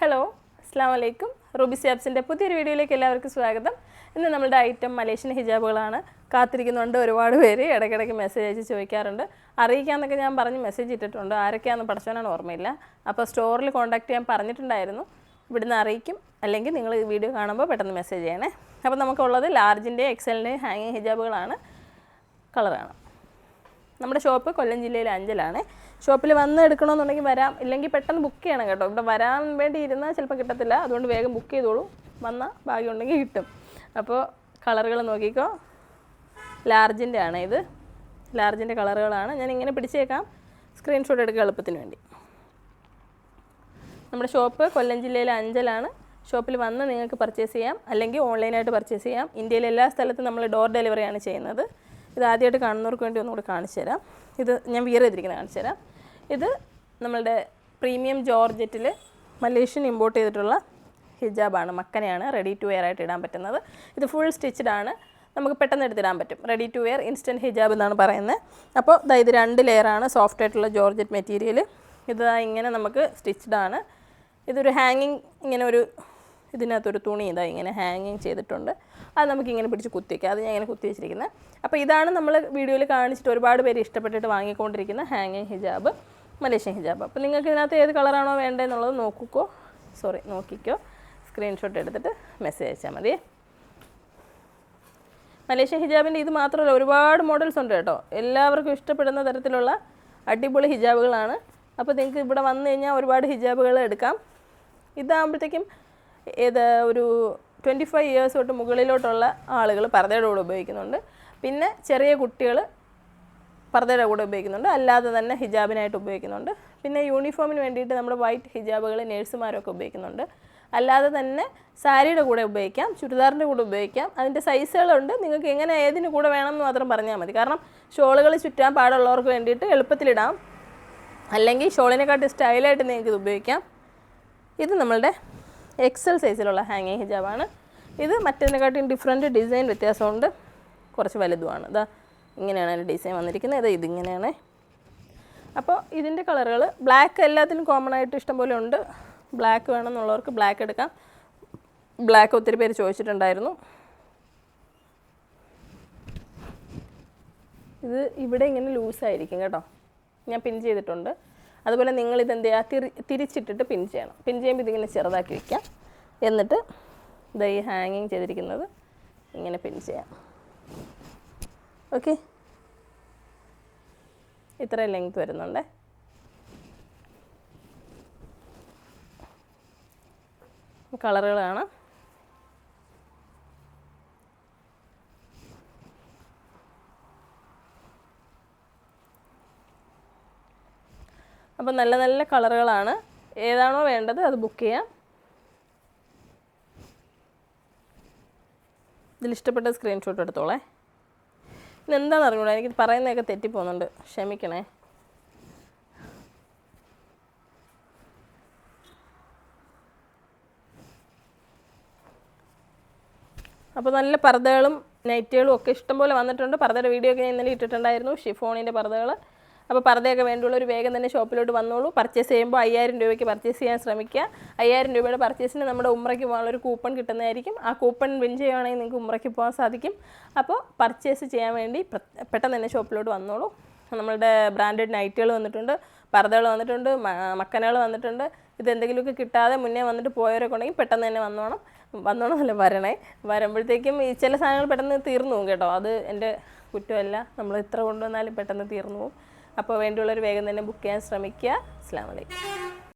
Hello അസ്സാം വലൈക്കും Ruby സാബ്സിന്റെ പുതിയൊരു വീഡിയോയിലേക്ക് എല്ലാവർക്കും സ്വാഗതം. ഇന്ന് നമ്മുടെ ഐറ്റം മലേഷ്യൻ ഹിജാബുകളാണ്. കാത്തിരിക്കുന്നുണ്ട് ഒരുപാട് പേര്. ഇടയ്ക്കിടയ്ക്ക് മെസ്സേജ് അയച്ച് ചോദിക്കാറുണ്ട്. അറിയിക്കാമെന്നൊക്കെ ഞാൻ പറഞ്ഞ് മെസ്സേജ് ഇട്ടിട്ടുണ്ട്. ആരൊക്കെയാണെന്ന് പഠിച്ചവനാണ് ഓർമ്മയില്ല. അപ്പോൾ സ്റ്റോറിൽ കോൺടാക്ട് ചെയ്യാൻ പറഞ്ഞിട്ടുണ്ടായിരുന്നു. ഇവിടുന്ന് അറിയിക്കും. അല്ലെങ്കിൽ നിങ്ങൾ ഈ വീഡിയോ കാണുമ്പോൾ പെട്ടെന്ന് മെസ്സേജ് ചെയ്യണേ. അപ്പോൾ നമുക്കുള്ളത് ലാർജിന്റെ എക്സലിന്റെ ഹാങ്ങിങ് ഹിജാബുകളാണ്. കളറാണ് നമ്മുടെ ഷോപ്പ് കൊല്ലം ജില്ലയിലെ അഞ്ചലാണ്. ഷോപ്പിൽ വന്ന് എടുക്കണമെന്നുണ്ടെങ്കിൽ വരാം. ഇല്ലെങ്കിൽ പെട്ടെന്ന് ബുക്ക് ചെയ്യണം കേട്ടോ. ഇവിടെ വരാൻ വേണ്ടി ഇരുന്നാൽ ചിലപ്പോൾ കിട്ടത്തില്ല. അതുകൊണ്ട് വേഗം ബുക്ക് ചെയ്തോളൂ. വന്ന വന്നാൽ ഭാഗ്യമുണ്ടെങ്കിൽ കിട്ടും. അപ്പോൾ കളറുകൾ നോക്കിക്കോ. ലാർജിന്റെ ആണ് ഇത്. ലാർജിന്റെ കളറുകളാണ്. ഞാൻ ഇങ്ങനെ പിടിച്ചേക്കാം. സ്ക്രീൻഷോട്ട് എടുക്കുക എളുപ്പത്തിന് വേണ്ടി. നമ്മുടെ ഷോപ്പ് കൊല്ലം ജില്ലയിലെ അഞ്ചലാണ്. ഷോപ്പിൽ വന്ന് നിങ്ങൾക്ക് പർച്ചേസ് ചെയ്യാം. അല്ലെങ്കിൽ ഓൺലൈനായിട്ട് പർച്ചേസ് ചെയ്യാം. ഇന്ത്യയിലെ എല്ലാ സ്ഥലത്തും നമ്മൾ ഡോർ ഡെലിവറിയാണ് ചെയ്യുന്നത്. ഇത് ആദ്യമായിട്ട് കാണുന്നവർക്ക് വേണ്ടി ഒന്നുകൂടി കാണിച്ചു തരാം. ഇത് ഞാൻ വിയർ ചെയ്തിരിക്കുന്നത് കാണിച്ചു തരാം. ഇത് നമ്മളുടെ പ്രീമിയം ജോർജറ്റിൽ മലേഷ്യൻ ഇമ്പോർട്ട് ചെയ്തിട്ടുള്ള ഹിജാബാണ്. മക്കനെയാണ് റെഡി ടു വെയർ ആയിട്ട് ഇടാൻ പറ്റുന്നത്. ഇത് ഫുൾ സ്റ്റിച്ചഡ് ആണ്. നമുക്ക് പെട്ടെന്ന് എടുത്തിടാൻ പറ്റും. റെഡി ടു വെയർ ഇൻസ്റ്റന്റ് ഹിജാബ് എന്നാണ് പറയുന്നത്. അപ്പോൾ ഇത് രണ്ട് ലെയറാണ് സോഫ്റ്റ് ആയിട്ടുള്ള ജോർജറ്റ് മെറ്റീരിയൽ ഇത് ഇങ്ങനെ നമുക്ക് സ്റ്റിച്ചഡ് ആണ്. ഇതൊരു ഹാങ്ങിങ് ഇങ്ങനെ ഒരു ഇതിനകത്തൊരു തുണി ഇതാ ഇങ്ങനെ ഹാങ്ങിങ് ചെയ്തിട്ടുണ്ട്. അത് നമുക്ക് ഇങ്ങനെ പിടിച്ച് കുത്തി വയ്ക്കാം അത് ഞാൻ ഇങ്ങനെ കുത്തി വെച്ചിരിക്കുന്നത് അപ്പോൾ ഇതാണ് നമ്മൾ വീഡിയോയിൽ കാണിച്ചിട്ട് ഒരുപാട് പേര് ഇഷ്ടപ്പെട്ടിട്ട് വാങ്ങിക്കൊണ്ടിരിക്കുന്ന ഹാങ്ങിങ് ഹിജാബ് മലേഷ്യൻ ഹിജാബ് അപ്പോൾ നിങ്ങൾക്ക് ഇതിനകത്ത് ഏത് കളറാണോ വേണ്ടതെന്നുള്ളത് നോക്കിക്കോ. സോറി നോക്കിക്കോ. സ്ക്രീൻഷോട്ട് എടുത്തിട്ട് മെസ്സേജ് അയച്ചാൽ മതി. മലേഷ്യൻ ഹിജാബിന്റെ ഇത് മാത്രമല്ല ഒരുപാട് മോഡൽസ് ഉണ്ട് കേട്ടോ. എല്ലാവർക്കും ഇഷ്ടപ്പെടുന്ന തരത്തിലുള്ള അടിപൊളി ഹിജാബുകളാണ് അപ്പോൾ നിങ്ങൾക്ക് ഇവിടെ വന്നു കഴിഞ്ഞാൽ ഒരുപാട് ഹിജാബുകൾ എടുക്കാം. ഇതാകുമ്പോഴത്തേക്കും ഏത് ഒരു ട്വന്റി ഫൈവ് ഇയേഴ്സ് തൊട്ട് മുകളിലോട്ടുള്ള ആളുകൾ പർദ്ദയുടെ കൂടെ ഉപയോഗിക്കുന്നുണ്ട്. പിന്നെ ചെറിയ കുട്ടികൾ പർദ്ദയുടെ കൂടെ ഉപയോഗിക്കുന്നുണ്ട്. അല്ലാതെ തന്നെ ഹിജാബിനായിട്ട് ഉപയോഗിക്കുന്നുണ്ട്. പിന്നെ യൂണിഫോമിന് വേണ്ടിയിട്ട് നമ്മൾ വൈറ്റ് ഹിജാബുകൾ നേഴ്സുമാരൊക്കെ ഉപയോഗിക്കുന്നുണ്ട്. അല്ലാതെ തന്നെ സാരിയുടെ കൂടെ ഉപയോഗിക്കാം ചുരിദാറിന്റെ കൂടെ ഉപയോഗിക്കാം. അതിന്റെ സൈസുകളുണ്ട് നിങ്ങൾക്ക് എങ്ങനെ ഏതിന് കൂടെ വേണമെന്ന് മാത്രം പറഞ്ഞാൽ മതി. കാരണം ഷോളുകൾ ചുറ്റാൻ പാടുള്ളവർക്ക് വേണ്ടിയിട്ട് എളുപ്പത്തിലിടാം അല്ലെങ്കിൽ ഷോളിനെക്കാട്ടി സ്റ്റൈലായിട്ട് നിങ്ങൾക്ക് ഇത് ഉപയോഗിക്കാം. ഇത് നമ്മളുടെ എക്സൽ സൈസിലുള്ള ഹാങ്ങിങ് ഹിജാബാണ് ഇത് മറ്റേതിനെക്കാട്ടിയും ഡിഫറെന്റ് ഡിസൈൻ വ്യത്യാസമുണ്ട്. കുറച്ച് വലുതുമാണ്. ഇതാ ഇങ്ങനെയാണ് അതിന്റെ ഡിസൈൻ വന്നിരിക്കുന്നത്. ഇത് ഇതിങ്ങനെയാണ്. അപ്പോൾ ഇതിന്റെ കളറുകൾ ബ്ലാക്ക് എല്ലാത്തിനും കോമൺ ആയിട്ട് ഇഷ്ടംപോലെ ഉണ്ട്. ബ്ലാക്ക് വേണമെന്നുള്ളവർക്ക് ബ്ലാക്ക് എടുക്കാം. ബ്ലാക്ക് ഒത്തിരി പേര് ചോദിച്ചിട്ടുണ്ടായിരുന്നു. ഇത് ഇവിടെ ഇങ്ങനെ ലൂസായിരിക്കും കേട്ടോ. ഞാൻ പിൻ ചെയ്തിട്ടുണ്ട്. അതുപോലെ നിങ്ങൾ ഇത് എന്ത് ചെയ്യുക? തിരി തിരിച്ചിട്ടിട്ട് പിൻ ചെയ്യണം. പിൻ ചെയ്യുമ്പോൾ ഇതിങ്ങനെ ചെറുതാക്കി വയ്ക്കാം എന്നിട്ട് ഇത് ഈ ഹാങ്ങിങ് ചെയ്തിരിക്കുന്നത് ഇങ്ങനെ പിൻ ചെയ്യാം. ഓക്കെ ഇത്രയും ലെങ്ത് വരുന്നുണ്ടേ? കളറുകൾ കാണാം അപ്പോൾ നല്ല നല്ല കളറുകളാണ്. ഏതാണോ വേണ്ടത് അത് ബുക്ക് ചെയ്യാം. ഇതിലിഷ്ടപ്പെട്ട സ്ക്രീൻഷോട്ട് എടുത്തോളേ. ഇന്ന് എന്താണെന്ന് അറിഞ്ഞൂടാ? എനിക്ക് പറയുന്നതൊക്കെ തെറ്റിപ്പോകുന്നുണ്ട്. ക്ഷമിക്കണേ. അപ്പോൾ നല്ല പർദ്ദകളും നൈറ്റുകളും ഒക്കെ ഇഷ്ടംപോലെ വന്നിട്ടുണ്ട്. പർദ്ദയുടെ വീഡിയോ ഒക്കെ ഞാൻ ഇന്നലെ ഇട്ടിട്ടുണ്ടായിരുന്നു. ഷിഫോണിന്റെ പർദ്ദകൾ അപ്പോൾ പർദ്ദയൊക്കെ ഒരു വേഗം തന്നെ ഷോപ്പിലോട്ട് വന്നോളൂ. പർച്ചേസ് ചെയ്യുമ്പോൾ അയ്യായിരം രൂപയ്ക്ക് പർച്ചേസ് ചെയ്യാൻ ശ്രമിക്കുക. അയ്യായിരം രൂപയുടെ പർച്ചേസിന് നമ്മുടെ ഉമ്രയ്ക്ക് പോകാനുള്ള ഒരു കൂപ്പൺ കിട്ടുന്നതായിരിക്കും. ആ കൂപ്പൺ വിൻ ചെയ്യുകയാണെങ്കിൽ നിങ്ങൾക്ക് ഉമ്രയ്ക്ക് പോകാൻ സാധിക്കും. അപ്പോൾ പർച്ചേസ് ചെയ്യാൻ വേണ്ടി പെട്ടെന്ന് തന്നെ ഷോപ്പിലോട്ട് വന്നോളൂ. നമ്മളുടെ ബ്രാൻഡഡ് നൈറ്റുകൾ വന്നിട്ടുണ്ട് പർദ്ദകൾ വന്നിട്ടുണ്ട് മക്കനകൾ വന്നിട്ടുണ്ട്. ഇത് എന്തെങ്കിലുമൊക്കെ കിട്ടാതെ മുന്നേ വന്നിട്ട് പോയവരൊക്കെ ഉണ്ടെങ്കിൽ പെട്ടെന്ന് തന്നെ വന്നോണം. വന്നോണം അല്ല വരണേ. വരുമ്പോഴത്തേക്കും ഈ ചില സാധനങ്ങൾ പെട്ടെന്ന് തീർന്നു പോകും കേട്ടോ. അത് എന്റെ കുറ്റമല്ല. നമ്മൾ ഇത്ര കൊണ്ടുവന്നാലും പെട്ടെന്ന് തീർന്നു പോകും. അപ്പോൾ വേണ്ടിയുള്ളവർ വേഗം തന്നെ ബുക്ക് ചെയ്യാൻ ശ്രമിക്കുക. അസ്സാം വലൈക്കും